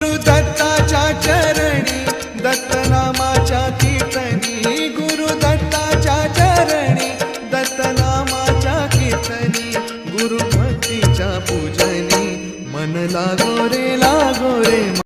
गुरु दत्ताच्या चरणी, दत्त कीर्तनी। गुरु दत्ताच्या चरणी कीर्तनी। गुरु पूजनी, मन लागो रे लागो रे